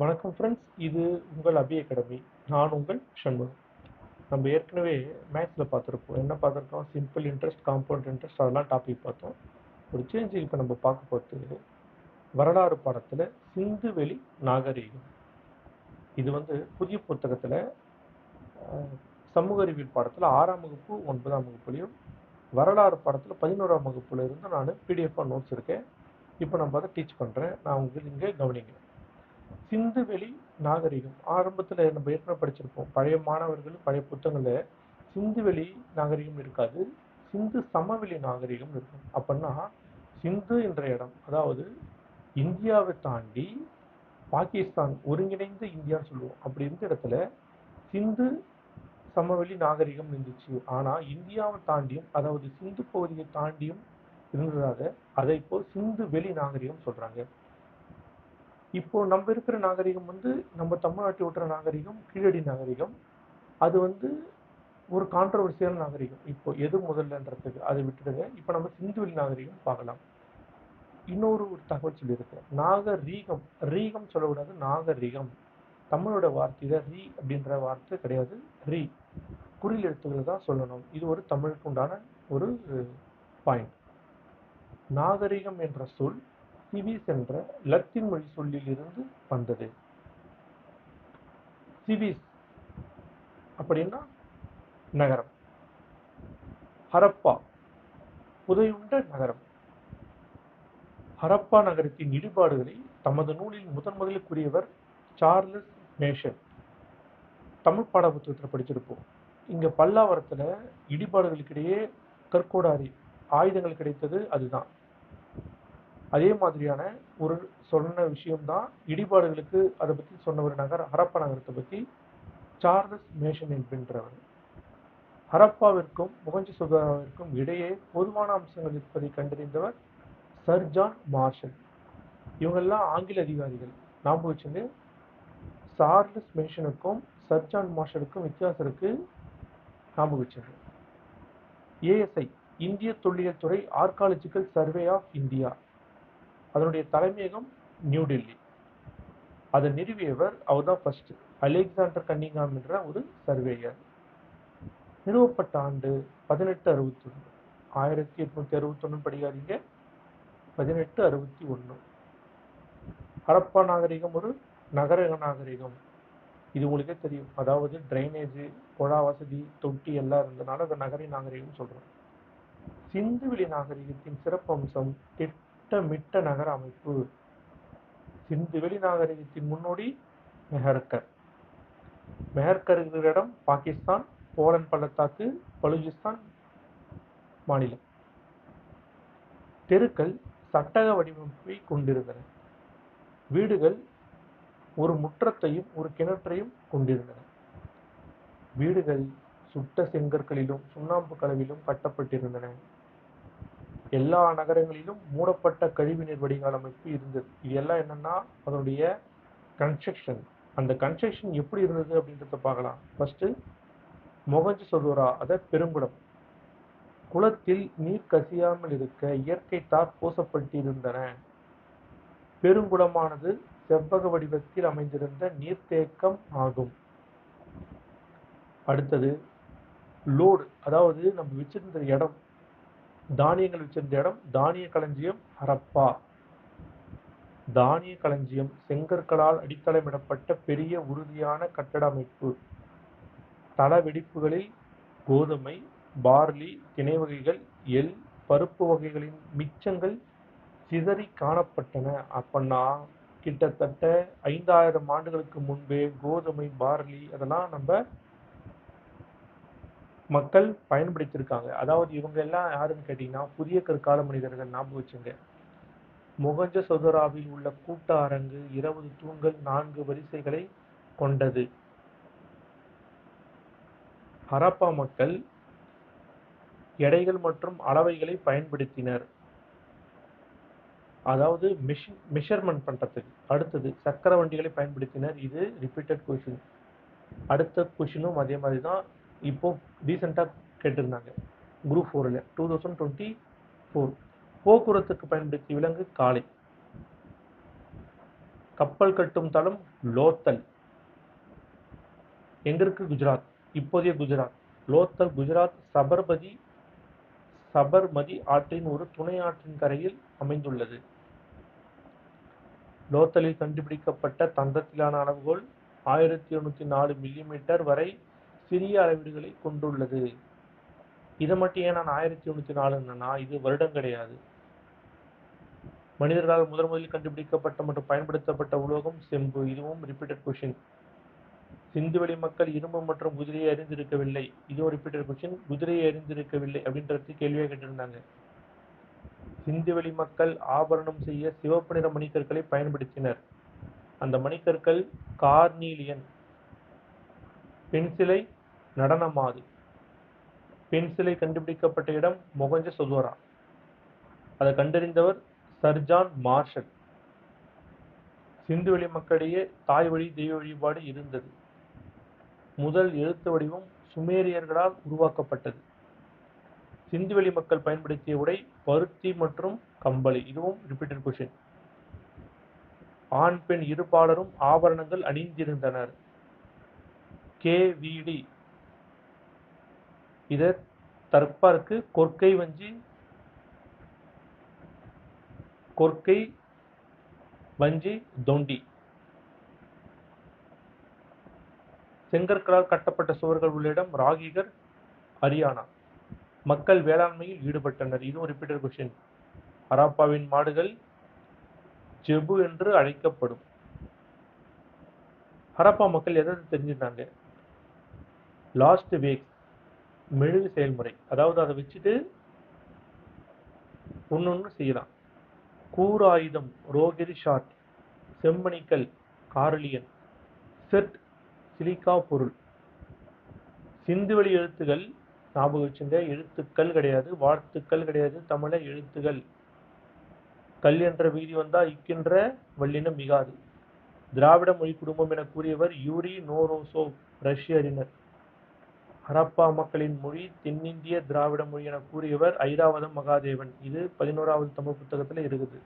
வணக்கம் ஃப்ரெண்ட்ஸ் இது உங்கள் அபி அகாடமி நான் உங்கள் சண்முகம். நம்ம ஏற்கனவே மேக்ஸில் பார்த்துருப்போம். என்ன பார்த்துருக்கோம்? சிம்பிள் இன்ட்ரெஸ்ட் காம்பவுண்ட் இன்ட்ரெஸ்ட் அதெல்லாம் டாபிக் பார்த்தோம். ஒரு சேஞ்ச் இப்போ நம்ம பார்க்க போகிறது வரலாறு பாடத்தில் சிந்து வெளி நாகரீகம். இது வந்து புதிய புத்தகத்தில் சமூக அறிவியல் பாடத்தில் ஆறாம் வகுப்பு ஒன்பதாம் வகுப்புலையும் வரலாறு பாடத்தில் பதினோராம் வகுப்புல இருந்து நான் பிடிஎஃபாக நோட்ஸ் இருக்கேன். இப்போ நம்ம அதை டீச் பண்ணுறேன் நான் உங்களுக்கு இங்கே கவனிக்கிறேன். சிந்துவெளி நாகரிகம். ஆரம்பத்தில் நம்ம ஏற்கனவே படிச்சிருப்போம். பழைய மாணவர்கள் பழைய புத்தகங்களில் சிந்துவெளி நாகரிகம் இருக்காது. சிந்து சமவெளி நாகரிகம் இருக்கும். அப்படின்னா சிந்து என்ற இடம் அதாவது இந்தியாவை தாண்டி பாகிஸ்தான் ஒருங்கிணைந்த இந்தியான்னு சொல்லுவோம். அப்படி இருந்த இடத்துல சிந்து சமவெளி நாகரிகம் இருந்துச்சு. ஆனா இந்தியாவை தாண்டியும் அதாவது சிந்து பகுதியை தாண்டியும் இருந்ததாக அதை இப்போ சிந்து வெளி நாகரிகம் சொல்றாங்க. இப்போ நம்ம இருக்கிற நாகரிகம் வந்து நம்ம தமிழ்நாட்டில் ஓட்டுற நாகரிகம் கீழடி நாகரிகம். அது வந்து ஒரு கான்ட்ரவர்சியான நாகரிகம். இப்போ எது முதல்லன்றதுக்கு அதை விட்டுடுங்க. இப்போ நம்ம சிந்துவெளி நாகரிகம் பார்க்கலாம். இன்னொரு ஒரு தகவல் சொல்லியிருக்கேன் நாகரீகம். ரீகம் சொல்லக்கூடாது நாகரீகம். தமிழோட வார்த்தையில ரீ அப்படின்ற வார்த்தை கிடையாது. ரீ. குறில் எழுத்துக்களை தான் சொல்லணும். இது ஒரு தமிழுக்கு உண்டான ஒரு பாயிண்ட் நாகரிகம் என்ற சொல் சிவிஸ் என்ற லத்தீன் மொழி சொல்லிலிருந்து வந்தது. சிவிஸ் அப்படின்னா நகரம். ஹரப்பா புதையுண்ட நகரம். ஹரப்பா நகரத்தின் இடிபாடுகளை தமது நூலில் முதன் முதலில் கூறியவர் சார்லஸ் மேஷன் தமிழ் பாட புத்தகத்தில் படிச்சிருப்போம். இங்க பல்லாவரத்துல இடிபாடுகளுக்கிடையே கற்கோடாரி ஆயுதங்கள் கிடைத்தது அதுதான். அதே மாதிரியான ஒரு சொன்ன விஷயம்தான் இடிபாடுகளுக்கு அதை பற்றி சொன்ன ஒரு நகர் ஹரப்பா நகரத்தை பற்றி சார்லஸ் மேஷன் என்கின்றவர் ஹரப்பாவிற்கும் முகஞ்சி சுதாராவிற்கும் இடையே பொதுவான அம்சங்கள் இருப்பதை கண்டறிந்தவர் சர் ஜான் மார்ஷல். இவங்கெல்லாம் ஆங்கில அதிகாரிகள். ஞாபகம் வச்சுங்க. சார்லஸ் மேஷனுக்கும் சர் ஜான் மார்ஷலுக்கும் வித்தியாசம் இருக்கு. ஞாபகம் வச்சுங்க. ஏஎஸ்ஐ இந்திய தொல்லியல் துறை ஆர்காலஜிக்கல் சர்வே ஆஃப் இந்தியா. அதனுடைய தலைமையகம் நியூ டெல்லி. அதை நிறுவியவர் அவர் தான் ஃபர்ஸ்ட் அலெக்சாண்டர் கன்னிங்காம் என்ற ஒரு சர்வேயர். நிறுவப்பட்ட ஆண்டு பதினெட்டு அறுபத்தி ஒன்று ஆயிரத்தி எட்நூத்தி அறுபத்தி ஒன்று படிக்காதீங்க. பதினெட்டு அறுபத்தி ஒன்று ஹரப்பா நாகரிகம் ஒரு நகர நாகரிகம். இது உங்களுக்கே தெரியும். அதாவது டிரைனேஜ் குழா வசதி தொட்டி எல்லாம் இருந்தனால அதை நகர நாகரிகம் சொல்றோம். சிந்துவெளி நாகரிகத்தின் சிறப்பம்சம் திட்டமிட்ட நகர அமைப்பு. சிந்துவெளி நாகரிகத்தின் முன்னோடி மெஹர்கர். மெஹர்கர் இருக்கிற இடம் பாகிஸ்தான் போலன் பள்ளத்தாக்கு பலுஜிஸ்தான் மாநிலம். தெருக்கள் சட்டக வடிவமைப்பை கொண்டிருந்தன. வீடுகள் ஒரு முற்றத்தையும் ஒரு கிணற்றையும் கொண்டிருந்தன. வீடுகள் சுட்ட செங்கற்களிலும் சுண்ணாம்பு கலவிலும் கட்டப்பட்டிருந்தன. எல்லா நகரங்களிலும் மூடப்பட்ட கழிவுநீர் வடிகால் அமைப்பு இருந்தது. இது எல்லாம் என்னன்னா அதனுடைய கன்ஸ்ட்ரக்ஷன் அந்த கன்ஸ்ட்ரக்ஷன் எப்படி இருந்தது அப்படின்றத பார்க்கலாம். ஃபர்ஸ்ட் மொகஞ்சு சொதுரா அத பெருங்குடம் குளத்தில் நீர் கசியாமல் இருக்க இயற்கை தார் பூசப்பட்டிருந்தன. பெருங்குடமானது செவ்வக வடிவத்தில் அமைந்திருந்த நீர்த்தேக்கம் ஆகும். அடுத்தது லோடு. அதாவது நம்ம வச்சிருந்த இடம். தானியங்கள் வச்சிருந்த இடம் தானிய களஞ்சியம் ஹரப்பா. தானிய களஞ்சியம் செங்கற்களால் அடித்தளமிடப்பட்ட பெரிய உறுதியான கட்டட அமைப்பு. தள வெடிப்புகளில் கோதுமை பார்லி திணை வகைகள் எள் பருப்பு வகைகளின் மிச்சங்கள் சிதறி காணப்பட்டன. அப்பன்னா கிட்டத்தட்ட ஐந்தாயிரம் ஆண்டுகளுக்கு முன்பே கோதுமை பார்லி அதெல்லாம் நம்ம மக்கள் பயன்படுத்தியிருக்காங்க. அதாவது இவங்க எல்லாம் யாருன்னு கேட்டீங்கன்னா புதிய கற்கால மனிதர்கள் ஞாபகம் வச்சுங்க. முகஞ்ச சொதராவில் உள்ள கூட்ட அரங்கு இருபது தூண்கள் நான்கு வரிசைகளை கொண்டது. ஹரப்பா மக்கள் எடைகள் மற்றும் அளவைகளை பயன்படுத்தினர். அதாவது மிஷின் மெஷர்மெண்ட் பண்ணுறதுக்கு அடுத்தது சக்கர வண்டிகளை பயன்படுத்தினர். இது ரிப்பீட்டட் கொஷின் அடுத்த கொஷினும் அதே மாதிரி தான் இப்போ ரீசெண்டாக கேட்டிருந்தாங்க. குரூப் ஃபோரில் டூ தௌசண்ட் டுவெண்ட்டி ஃபோர் போக்குவரத்துக்கு பயன்படுத்தி விலங்கு காளை. கப்பல் கட்டும் தளம் லோத்தல். எங்க இருக்கு குஜராத்? இப்போதைய குஜராத். லோத்தல் குஜராத் சபர்மதி சபர்மதி ஆற்றின் ஒரு துணை ஆற்றின் கரையில் அமைந்துள்ளது. லோத்தலில் கண்டுபிடிக்கப்பட்ட தந்தத்திலான அளவுகோல் ஆயிரத்தி எழுநூத்தி நாலு மில்லிமீட்டர் வரை சிறிய அளவீடுகளை கொண்டுள்ளது. இதை மட்டும் ஏன் நான் ஆயிரத்தி தொண்ணூற்றி நாலுன்னா இது வருடம் கிடையாது. மனிதர்களால் முதன் முதலில் கண்டுபிடிக்கப்பட்ட மற்றும் பயன்படுத்தப்பட்ட உலோகம் செம்பு. இதுவும் ரிப்பீட்டட் கொஷின் சிந்துவெளி மக்கள் இரும்பு மற்றும் குதிரையை அறிந்திருக்கவில்லை. இதுவும் ரிப்பீட்டட் கொஷின் குதிரையை அறிந்திருக்கவில்லை அப்படின்றது கேள்வியாக கேட்டிருந்தாங்க. சிந்துவெளி மக்கள் ஆபரணம் செய்ய சிவப்பு நிற மணிக்கற்களை பயன்படுத்தினர். அந்த மணிக்கற்கள் கார்னீலியன். பென்சிலை நடனமாது. பென்சிலை கண்டுபிடிக்கப்பட்ட இடம் மொகஞ்ச சொதுவரா அதை கண்டறிந்தவர் சர்ஜான் மார்ஷல். சிந்துவெளி மக்களிடையே தாய் வழி தெய்வ வழிபாடு இருந்தது. முதல் எழுத்து வடிவம் சுமேரியர்களால் உருவாக்கப்பட்டது. சிந்துவெளி மக்கள் பயன்படுத்திய உடை பருத்தி மற்றும் கம்பளி. இதுவும் ரிப்பீட்டட் கொஷின் ஆண் பெண் இருபாலரும் ஆபரணங்கள் அணிந்திருந்தனர். கேவிடி இத தற்பார்க்கு கொற்கை வஞ்சி கொற்கை வஞ்சி தொண்டி. செங்கற்களால் கட்டப்பட்ட சுவர்கள் உள்ள இடம் ராகிகர் ஹரியானா மக்கள் வேளாண்மையில் ஈடுபட்டனர். இதுவும் ரிப்பீட்டட் கொஸ்டின் ஹராப்பாவின் மாடுகள் ஜெபு என்று அழைக்கப்படும். ஹரப்பா மக்கள் எதாவது தெரிஞ்சிருந்தாங்க லாஸ்ட் வேக்ஸ் மெழுகு செயல்முறை. அதாவது அதை வச்சுட்டு ஒன்று ஒன்று செய்யலாம். கூர் ஆயுதம் ரோகிரி ஷாட் செம்மணிக்கல் காரலியன் செட் சிலிக்கா பொருள். சிந்துவெளி எழுத்துகள் ஞாபகம் வச்சுங்க எழுத்துக்கள் கிடையாது வாழ்த்துக்கள் கிடையாது தமிழ எழுத்துகள். கல் என்ற வீதி வந்தா இக்கின்ற வல்லினம் மிகாது. திராவிட மொழி குடும்பம் என கூறியவர் யூரி நோரோசோ ரஷ்ய அறிஞர். ஹரப்பா மக்களின் மொழி தென்னிந்திய திராவிட மொழி என கூறியவர் ஐராவதம் மகாதேவன். இது பதினோராவது தமிழ் புத்தகத்தில் இருக்குது.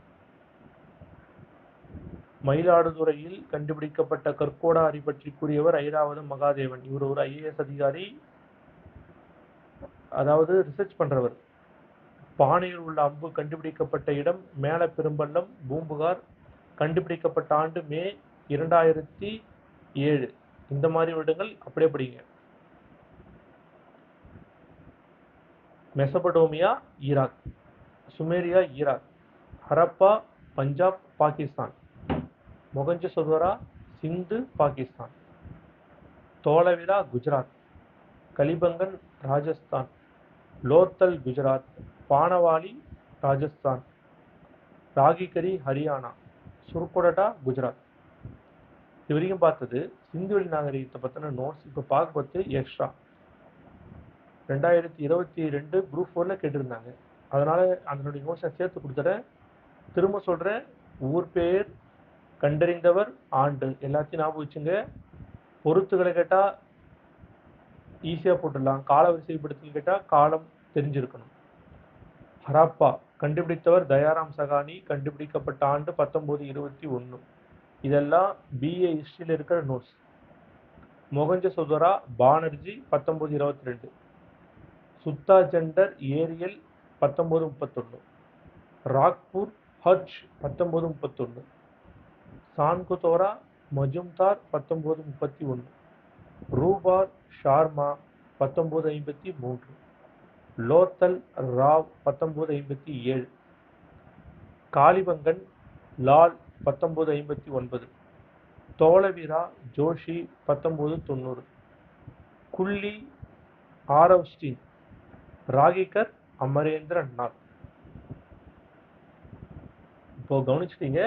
மயிலாடுதுறையில் கண்டுபிடிக்கப்பட்ட கற்கோடாரி பற்றி கூறியவர் ஐராவதம் மகாதேவன். இவர் ஒரு ஐஏஎஸ் அதிகாரி அதாவது ரிசர்ச் பண்றவர். பானையில் உள்ள அம்பு கண்டுபிடிக்கப்பட்ட இடம் மேல பெரும்பள்ளம் பூம்புகார். கண்டுபிடிக்கப்பட்ட ஆண்டு மே இரண்டாயிரத்தி ஏழு. இந்த மாதிரி வருடங்கள் அப்படியே படிங்க. Mesopotamia Iraq. Sumeria Iraq. Harappa Punjab Pakistan. Mohenjo Daro Sindh Pakistan. Dholavira Gujarat. Kalibangan Rajasthan. Lothal Gujarat. Banawali Rajasthan. Rakhigarhi Haryana. Surkotada Gujarat. இது வரைக்கும் பார்த்தது சிந்துவெளி நாகரிகத்தை பற்றின நோட்ஸ் இப்போ பார்க்க பார்த்து எக்ஸ்ட்ரா ரெண்டாயிரத்தி இருபத்தி ரெண்டு குரூப் ஃபோரில் கேட்டிருந்தாங்க. அதனால் அதனுடைய நோட்ஸை சேர்த்து கொடுத்துறேன். திரும்ப சொல்கிறேன் ஊர் பேர் கண்டறிந்தவர் ஆண்டு. எல்லாத்தையும் ஞாபகம் வச்சுங்க. பொருத்துகளை கேட்டால் ஈஸியாக போட்டுடலாம். கால வரிசைப்படுத்தல் கேட்டால் காலம் தெரிஞ்சிருக்கணும். ஹராப்பா கண்டுபிடித்தவர் தயாராம் சகானி கண்டுபிடிக்கப்பட்ட ஆண்டு பத்தொம்போது இருபத்தி ஒன்று. இதெல்லாம் பிஏ ஹிஸ்ட்ரியில் இருக்கிற நோட்ஸ் மொகஞ்ச சோதரா பானர்ஜி பத்தொம்போது இருபத்தி ரெண்டு. சுத்தா ஜெண்டர் ஏரியல் பத்தொம்போது முப்பத்தொன்று ராக்பூர் ஹர்ஷ் பத்தொம்போது முப்பத்தொன்று சான்குதோரா மஜும்தார் பத்தொம்போது முப்பத்தி ஒன்று ரூபார் ஷார்மா பத்தொம்போது ஐம்பத்தி மூன்று. லோத்தல் ராவ் பத்தொம்போது ஐம்பத்தி ஏழு. காளிபங்கன் லால் பத்தொம்போது ஐம்பத்தி ஒன்பது. தோளவிரா ஜோஷி பத்தொம்போது தொண்ணூறு. குள்ளி ஆரவ்ஸ்டின் ராகிகர் அமரேந்திர நாத் இப்போ கவனிச்சிட்டீங்க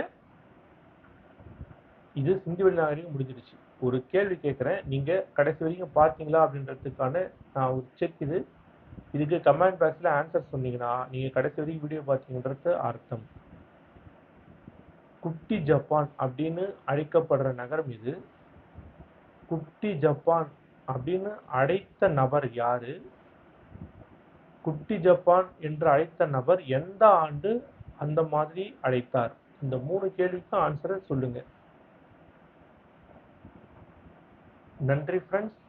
இது சிந்துவெளி நாகரிகம் முடிஞ்சிருச்சு ஒரு கேள்வி கேட்குறேன் நீங்கள் கடைசி வரைக்கும் பார்த்தீங்களா அப்படின்றதுக்கான நான் ஒரு செக் இது. இதுக்கு கமெண்ட் பாக்ஸில் ஆன்சர் சொன்னீங்கன்னா நீங்கள் கடைசி வரைக்கும் வீடியோ பார்த்தீங்கன்றது அர்த்தம். குட்டி ஜப்பான் அப்படின்னு அழைக்கப்படுற நகரம் இது குட்டி ஜப்பான் அப்படின்னு அழைத்த நபர் யாரு? குட்டி ஜப்பான் என்று அழைத்த நபர் எந்த ஆண்டு அந்த மாதிரி அழைத்தார்? இந்த மூணு கேள்விக்கும் ஆன்சரை சொல்லுங்க. நன்றி ஃப்ரெண்ட்ஸ்